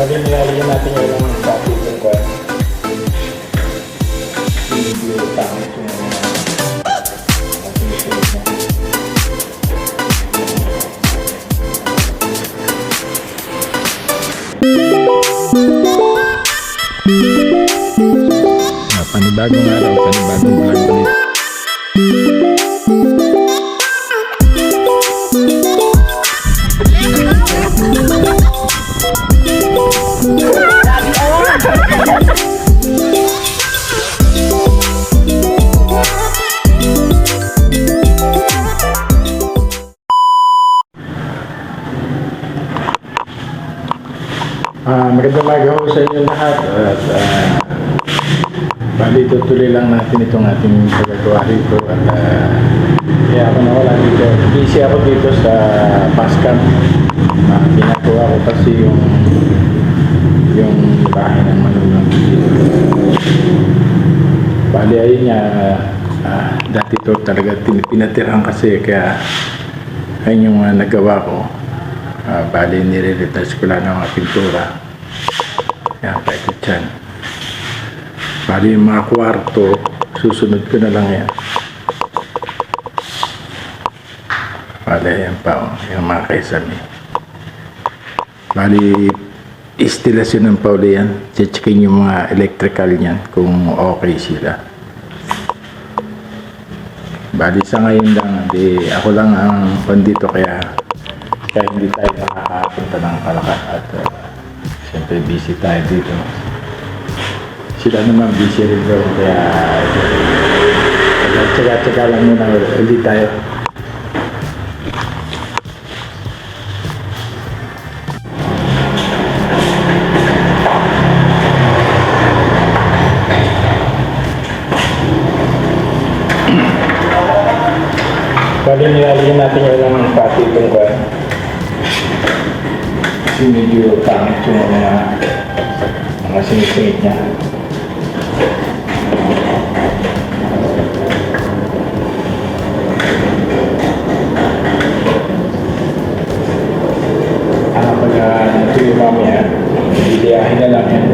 Sabi nilalagyan natin yung ilang sa ating kwa. Hindi yung pangit yung mga panibagong araw, panibagong Ah, magandang umaga ho sa inyo lahat. At ah, bali tutuloy lang natin itong ating pagagawa rito at ah, kaya ako nawala dito. Busy ako dito sa Pascam. Uh, ginagawa ko kasi yung yung bahay ng manulang bali ayun nga ah, dati to talaga pinatirahan kasi. Kaya ayun yung ah, nagawa ko bali nire-retouch ko lang ng mga pintura. Yan, paikot yan. Bali yung mga kwarto, susunod ko na lang yan. Bali, yan pa, oh, yung mga kaisami. Bali, istilasyon ng pauli yan. Checkin yung mga electrical niyan kung okay sila. Bali sa ngayon lang, di, ako lang ang pandito kaya kaya hindi tayo nakakapunta ng Kalakas at uh, siyempre busy tayo dito. Sila naman busy rin daw kaya uh, tsaga-tsaga lang muna ulit tayo. Bali nilalagyan natin yung ilang pati itong medyo pangit yung mga mga sinisingit niya. Ah, pag uh, ito yung mamaya, bibiyahin na lang yan.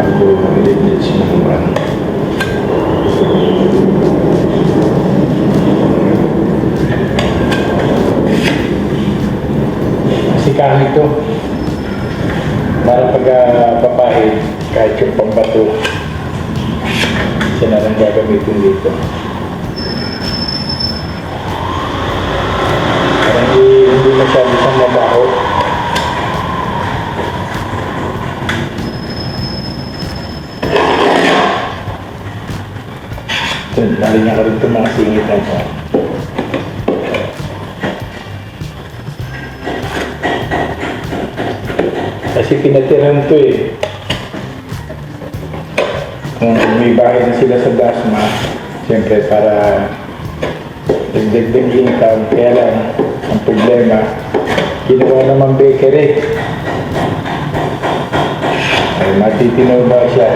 Ako, ulit siya ng kwan. Kasi kahit ito, para pag uh, papahid, kahit yung pambato, siya na lang gagamitin dito. Para hindi, hindi masyado siyang mabaho. Ito, narinig ko rin itong mga singit na ito. Kasi pinatiran to eh. Kung may bahay na sila sa Dasma, siyempre para dagdag income, kaya lang ang problema, ginawa naman bakery. Ay, matitinaw ba siya?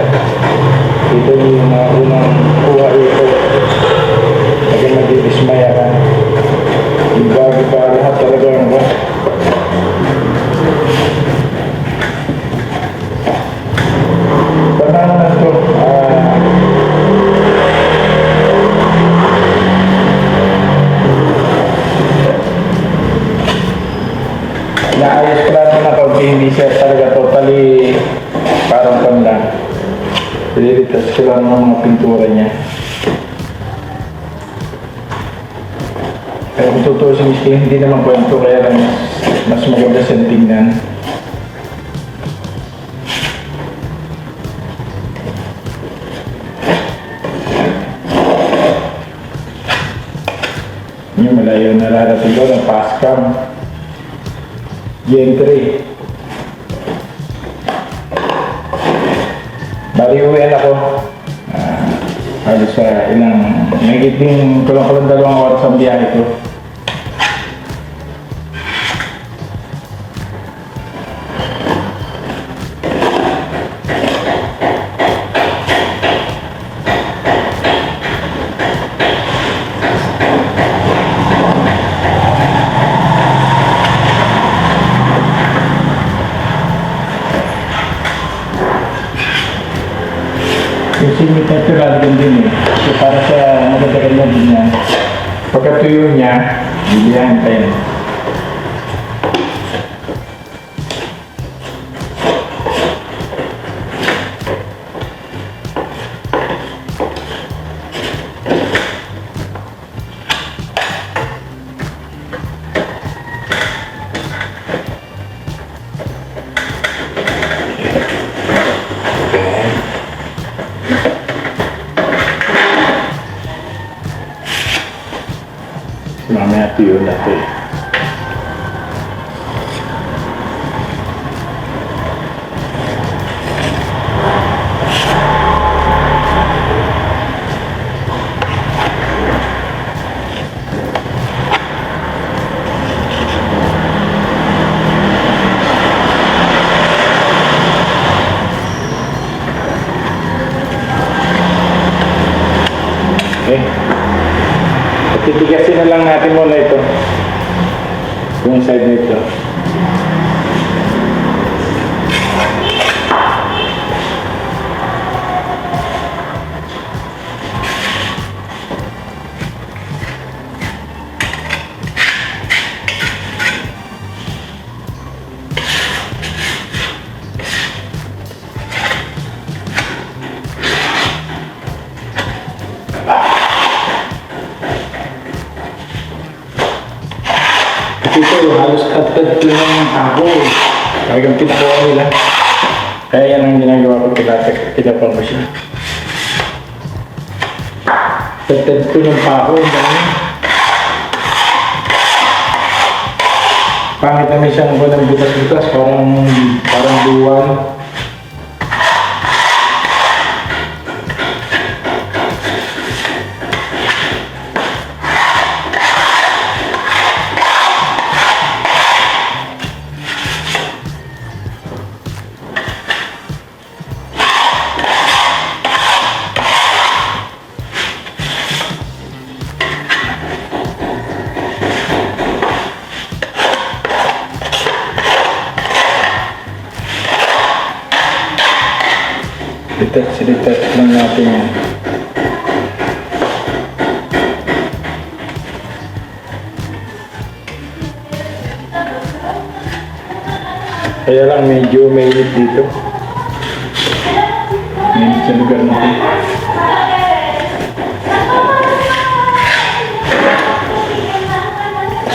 Ito yung mga unang kuha ito. Yung malayo na narating ko ng Pascam. Gentry. Bali uwian ako. Ah, halos sa ilang, may giting kulang-kulang dalawang oras ang biyahe ko. Ito lalagyan din eh. So para sa maganda-ganda din niya. Pagkatuyo niya, bibiyahin tayo. Kasi ito, halos katad ko ng ako. Talagang pinakuha nila. Kaya yan ang ginagawa ko, pinapang ko siya. Katad ko ng pako, dami. Pangit naman siyang ko ng butas-butas, parang, parang duwan. Natin yan. Kaya lang medyo mainit dito. Mainit sa lugar natin.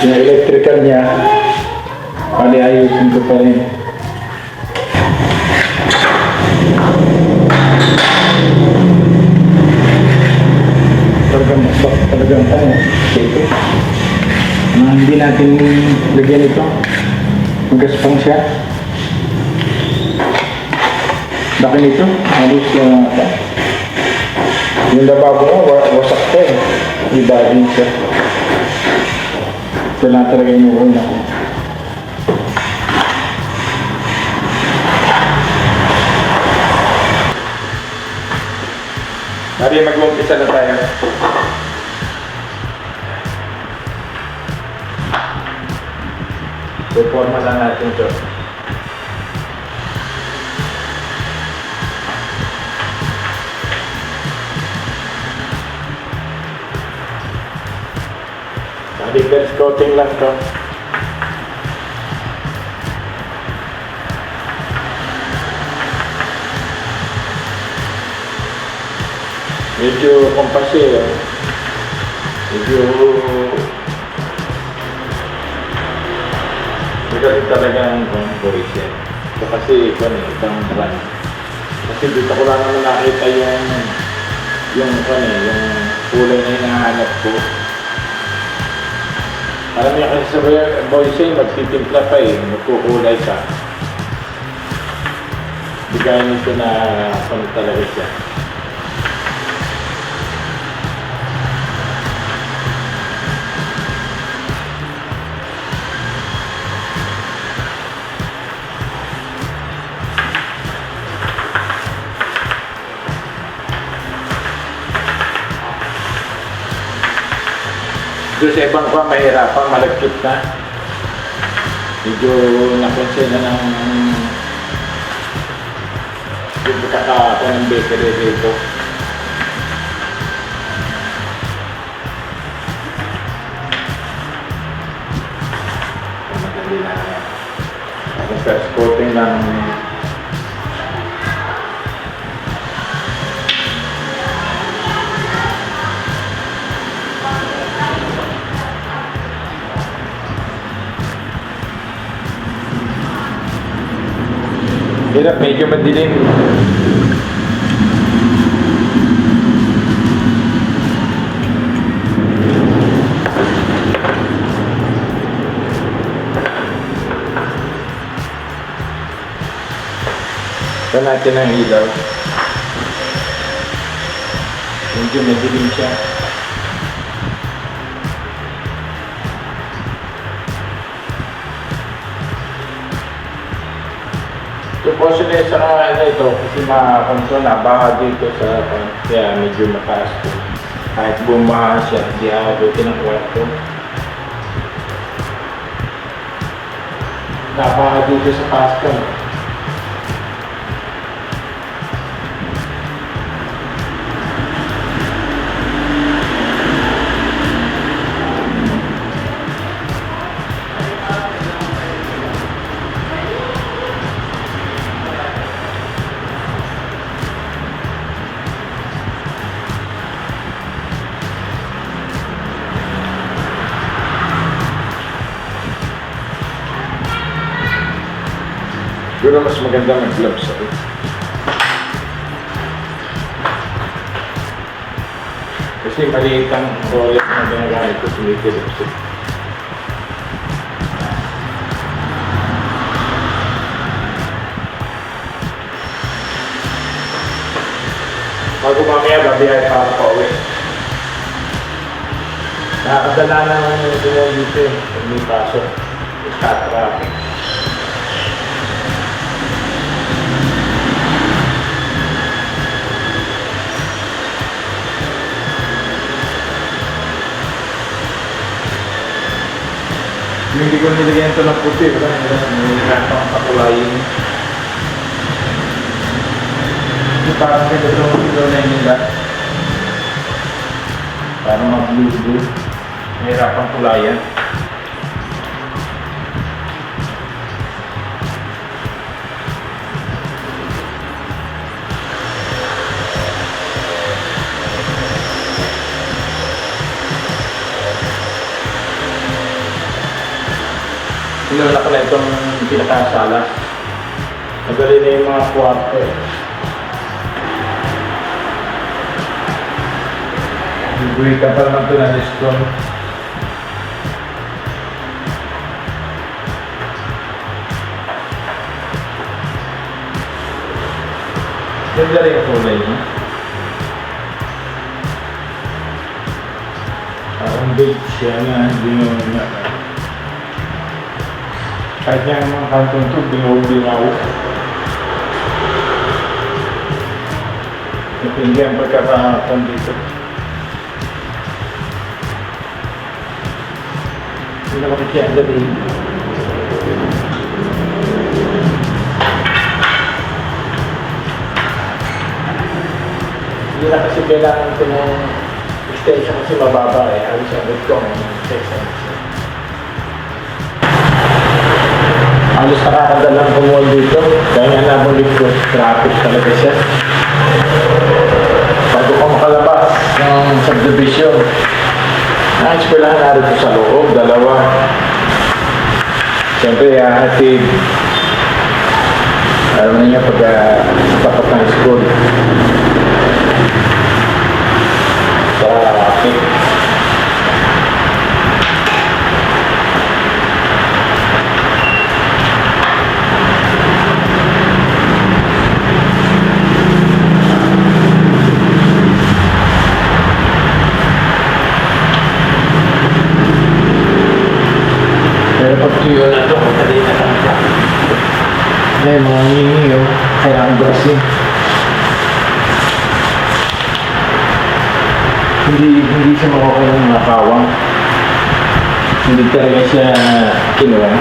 Yung electrical niya, pali ayusin ko pa rin. Natin lagyan ito. Magaspang siya. Laki nito, halos yung uh, yung lababo mo, wa- wasak ka eh. Iba din siya. Lang talaga yung una. Mari, mag-umpisa na tayo. Puporma lang natin ito. First coating lang to. Medyo kompase eh. Medyo... Magaling talaga ang conversion. Ito kasi ito eh, ibang brand. Kasi dito ko lang naman nakita yung yung ano eh, yung kulay na hinahanap ko. Alam niya kasi sa Boysen, magtitimpla pa eh, magkukulay ka. Bigay nito na ano talaga siya. Doon sa ibang pa, mahirapan, malagkit na. Medyo nakonsena ng yung kakako ng bakery dito. Ang first coating ng Hirap, medyo madilim. Saan natin ang ilaw? Medyo madilim siya. Supposedly sa ano ito, kasi makakontrol na baka dito sa kaya medyo mataas po. Kahit bumaha siya, hindi aabutin ng kwarto. Napaka dito sa Pascal. Siguro mas maganda mag-gloves ako. Kasi maliit ang roller na ginagamit ko sa Philips. Bago mamaya, babiyay pa ako uwi. Nakakadala naman yung dito eh. May pasok. Ika-traffic. Hindi ko nilagyan ito ng puti. Wala nilagyan ng pakulayin. Hindi parang may dalawang kilo na yun nila. Parang mag-blue-blue. Mahirapang kulayan. Itong pinakasala. Madali na yung mga kwarto. Bibigay ka pa naman ito ng discount. Ganda rin ang kulay niya. Parang beige siya na hindi na nga yung mga kantong ito, binaw-binaw. Napindi ang pagkakakon dito. Hindi na makikita dali. Hindi na kasi kailangan ko ng extension kasi mababa eh. Halos abot ko ng extension. Halos nakakadalang kumuha dito. Kaya nga nabulit ko, traffic talaga siya. Bago ka makalabas ng subdivision. Nais ko lang narito sa loob, dalawa. Siyempre, hahatid. Alam niya pag uh, tapat ng school. Traffic. Pero pag tuyo na ito, madali na lang siya. Ay, mga ngingi, oh. Kailangan brasin. Hindi, hindi siya makukuha ng mga kawang. Hindi talaga siya kinuha.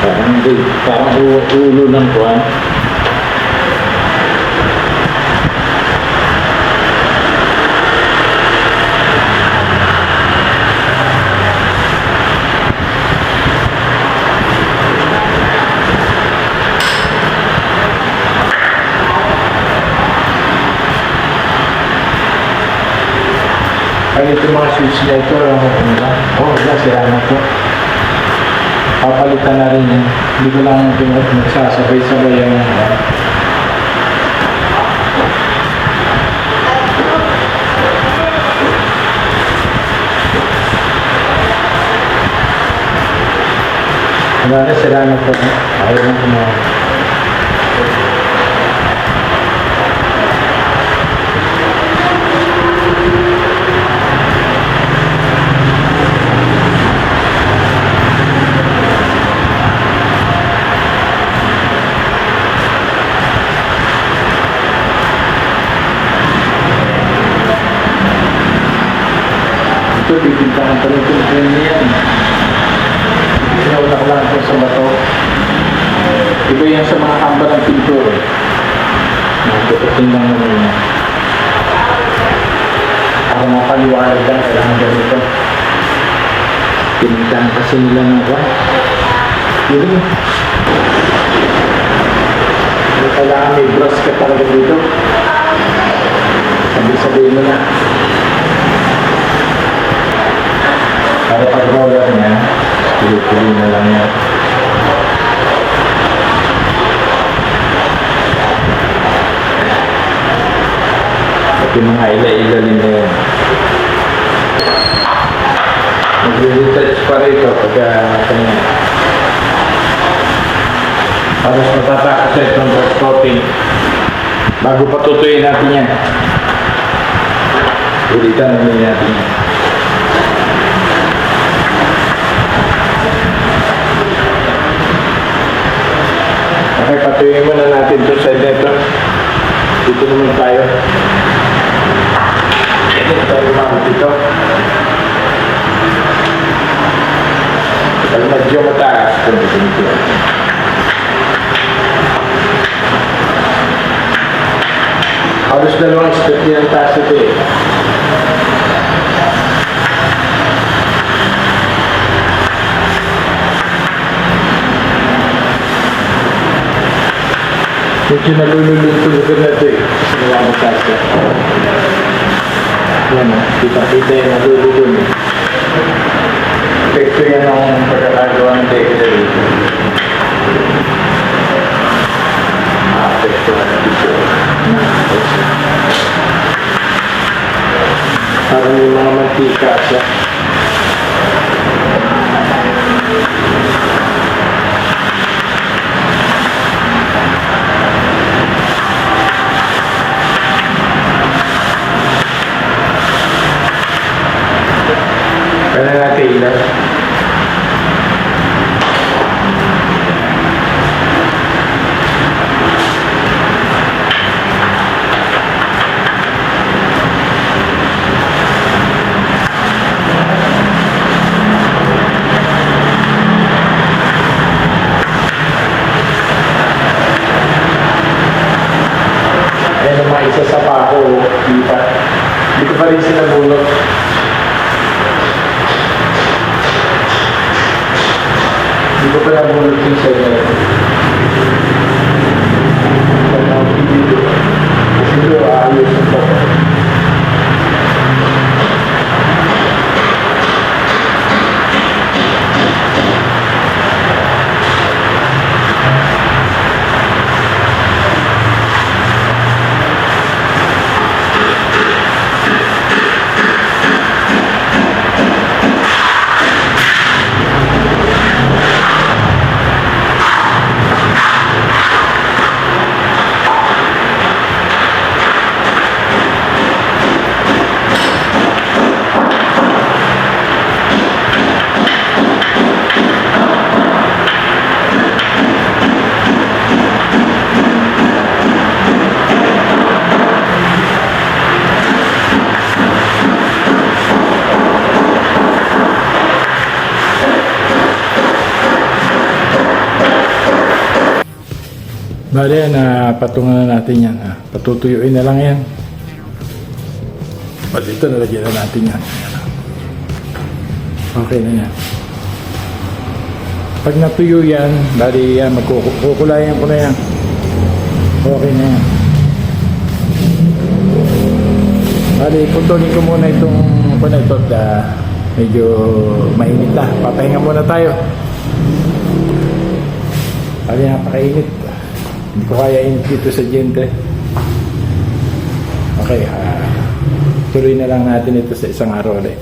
Parang parang ulo ng kuwan. Ay, ito mga switch na ito, ano oh, wala, sira na ito. Papalitan na rin yan. Hindi ko lang pinag- nagsasabay-sabay yung... Uh, na, sira na ito. Ayaw na kumawa. Pipintahan pa rin itong trend na yan. Sinaunak lang ito sa bato. Iba yan sa mga hamba ng pintura. eh. Nagtututin lang naman yan. Para mapaliwanag lang, kailangan ganito. Pinuntahan kasi nila ng kwan. Yun. Kailangan may brush ka talaga dito. Sabi-sabihin mo na. Para pag roller niya, tuloy-tuloy na lang yan. At yung mga ila-ilalin na yan. Magre-retouch pa rito pagka kanya. Para sa matatakas sa itong brush coating. Bago patutuyin natin yan. Ulitan namin natin yan. Okay, patuloy muna natin to sa dito. Dito naman tayo. Dito tayo mga dito. Pag medyo mataas, dito dito. Halos dalawang step din ang taas ito eh. Medyo nalululuntulogan na ito eh. Kasi namamatas ka. Yan o. Kita-kita yung nalululun eh. Epekto yan ang pagkakagawa ng dito. Maapekto na dito. Parang yung mga mantika siya. Kaya natin Bale, na patungan na natin yan. Ha? Patutuyuin na lang yan. At dito, nalagyan na natin yan. Okay na yan. Pag natuyo yan, bali yan, magkukulayan ko na yan. Okay na yan. Bali, putulin ko muna itong ano ito na medyo mainit na. Papahinga muna tayo. Bali, napakainit. Hindi ko kaya init dito sa Gente. Okay, ah, tuloy na lang natin ito sa isang araw ulit.